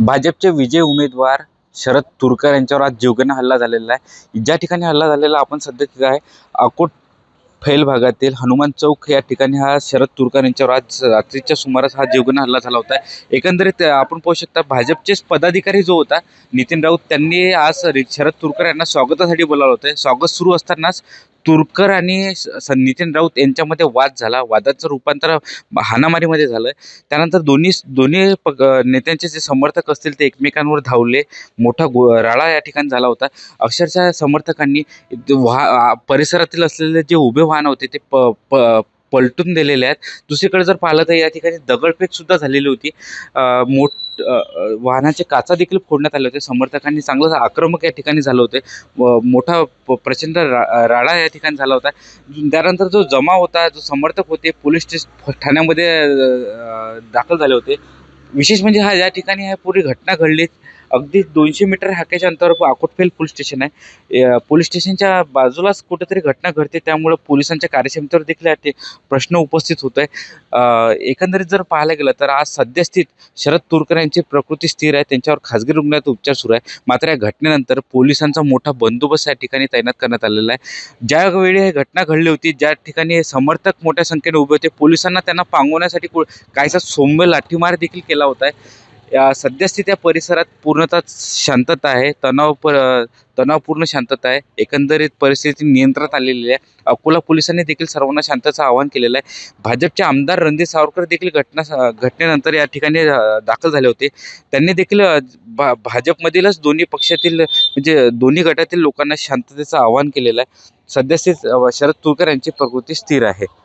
भाजपचे विजय उमेदवार शरद तुरकर यांच्यावर आज जीवघेणा हल्ला झालेला आहे. ज्या ठिकाणी हल्ला झालेला आपण सध्या तिथं आहे अकोट फैल भागातील हनुमान चौक या ठिकाणी हा शरद तुरकर यांच्यावर आज रात्रीच्या सुमारास हा जीवघेणा हल्ला झाला होता. एकंदरीत आपण पाहू शकता भाजपचेच पदाधिकारी जो होता नितीन राऊत त्यांनी आज शरद तुरकर यांना स्वागतासाठी बोलावलं होतं. स्वागत सुरू असतानाच तुरकर आणि स- नितीन राऊत यांच्यामध्ये वाद झाला. वादाचं रूपांतर हाणामारीमध्ये झालं. त्यानंतर दोन्ही दोन्ही पग नेत्यांचे जे समर्थक असतील ते एकमेकांवर धावले. मोठा गो राळा या ठिकाणी झाला होता. अक्षरशः समर्थकांनी वाह परिसरातील असलेले जे उभे वाहन होते ते प प पलटून दिलेले आहेत. दुसरीकडे जर पाहिलं तर या ठिकाणी दगडफेकसुद्धा झालेली होती. मोठ वाहनाचे काचा देखील फोडण्यात आले होते. समर्थकांनी चांगलं आक्रमक या ठिकाणी झालं होते. मोठा प- प्रचंड रा राडा या ठिकाणी झाला होता. त्यानंतर जो जमा होता जो समर्थक होते पोलीस स्टेशन ठाण्यामध्ये दाखल झाले होते. विशेष म्हणजे हा या ठिकाणी ह्या पुरी घटना घडली अगदी दोनशे मीटर हाक्याच्या अंतरावर अकोटफेल पोलीस स्टेशन आहे. पोलीस स्टेशनच्या बाजूलाच कुठेतरी घटना घडते त्यामुळे पोलिसांच्या कार्यक्षमतेवर देखील ते प्रश्न उपस्थित होत आहे एकंदरीत जर पाहायला गेलं तर आज सद्यस्थित शरद तुरकर यांची प्रकृती स्थिर आहे त्यांच्यावर खाजगी रुग्णालयात उपचार सुरू आहे. मात्र या घटनेनंतर पोलिसांचा मोठा बंदोबस्त या ठिकाणी तैनात करण्यात आलेला आहे. ज्यावेळी ही घटना घडली होती ज्या ठिकाणी समर्थक मोठ्या संख्येने उभे होते पोलिसांना त्यांना पांगवण्यासाठी कु- काहीसा सौम्य लाठीमार देखील केला होता या सद्यस्थित या परिसरात पूर्णतः शांतता आहे. तणाव प तणावपूर्ण शांतता आहे. एकंदरीत परिस्थिती नियंत्रणात आलेली आहे. अकोला पोलिसांनी देखील सर्वांना शांततेचं आवाहन केलेलं आहे. भाजपचे आमदार रणजित सावरकर देखील घटना घटनेनंतर या ठिकाणी दाखल झाले होते. त्यांनी देखील भा भाजपमधीलच दोन्ही पक्षातील म्हणजे दोन्ही गटातील लोकांना शांततेचं आवाहन केलेलं आहे. सद्यस्थित शरद तुरकर यांची प्रकृती स्थिर आहे.